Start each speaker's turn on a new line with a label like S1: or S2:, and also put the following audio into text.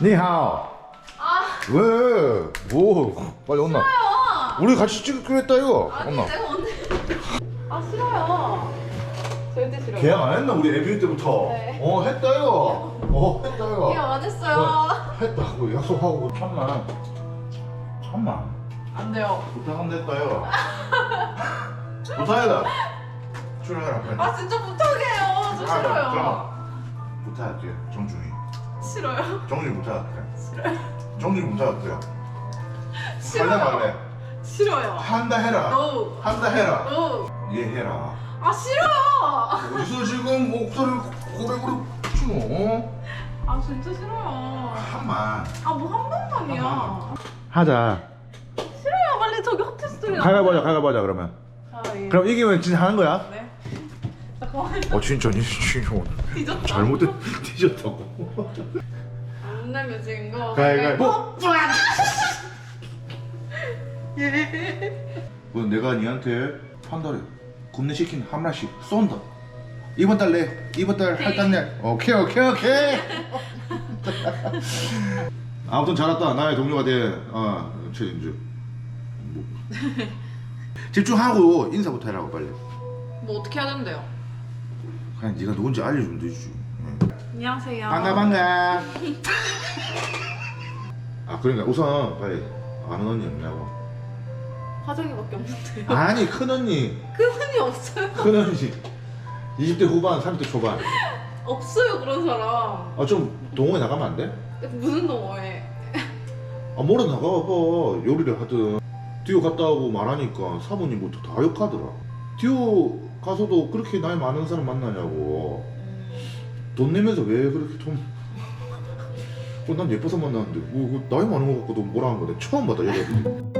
S1: 니하오.
S2: 아,
S1: 왜? 뭐? 빨리 온나?
S2: 싫어요.
S1: 우리 같이 찍기로 했다 이거.
S2: 아니,
S1: 온나?
S2: 내가 언제. 아, 싫어요. 절대 싫어요.
S1: 계약 안 했나 우리 에비뉴 때부터?
S2: 네.
S1: 어 했다 이거. 어 했다 이거.
S2: 이거 안 했어요.
S1: 했다고 약속하고 참만. 참만.
S2: 안 돼요.
S1: 부탁하면 됐다 이거. 부탁해라. 출연해라 빨리.
S2: 아, 진짜 부탁해요. 저
S1: 아,
S2: 싫어요.
S1: 그럼 부탁할게 정중히.
S2: 싫어요.
S1: 정중히 부탁할게.
S2: 싫어요.
S1: 정중히 부탁할게. 할래
S2: 싫어요.
S1: 말래?
S2: 싫어요.
S1: 한다 해라.
S2: No.
S1: 한다 해라.
S2: No.
S1: 이해해라.
S2: 아, 싫어요.
S1: 어디서 지금 목소리를 고백으로 치노?
S2: 아, 진짜 싫어요.
S1: 한만.
S2: 아, 뭐 한 번만이야.
S1: 하자.
S2: 싫어요. 빨리 저기 하트 스토리.
S1: 가위바위보 가위바위보 그러면.
S2: 아, 예.
S1: 그럼 이기면 진짜 하는 거야?
S2: 네. 잠깐만.
S1: 어 진짜 니 진짜
S2: 뒤졌다.
S1: 잘못된 뒤졌다고.
S2: 안 내면 지금 거.
S1: 가위바위보. 뭐 내가 니한테 한 달에 굽네 치킨 한 마리씩 쏜다. 이번 달 내, 이번 달 할당 내. 오케이 오케이 오케이. 아무튼 잘 왔다. 나의 동료가 돼. 어 최인주. 뭐. 집중하고 인사부터 해라고 빨리.
S2: 뭐 어떻게 된대요?
S1: 그냥 네가 누군지 알려주면 되지. 응.
S2: 안녕하세요.
S1: 반가 반가. 아 그러니까 우선 빨리 아는 언니 없냐고.
S2: 화장이밖에 없는데요.
S1: 아니 큰 언니,
S2: 큰 흔이 없어요.
S1: 큰 언니. 20대 후반, 30대 초반.
S2: 없어요 그런 사람.
S1: 아좀 동호회 나가면 안 돼?
S2: 무슨 동호회?
S1: 아 뭐라 나가봐 요리를 하든 디오 갔다 오고 말하니까 사모님부터 다 욕하더라. 디오 가서도 그렇게 나이 많은 사람 만나냐고. 돈 내면서 왜 그렇게 돈? 어, 난 예뻐서 만났는데 뭐, 그 나이 많은 거 갖고도 뭐라 하는 거네 처음 봤다 여자들이.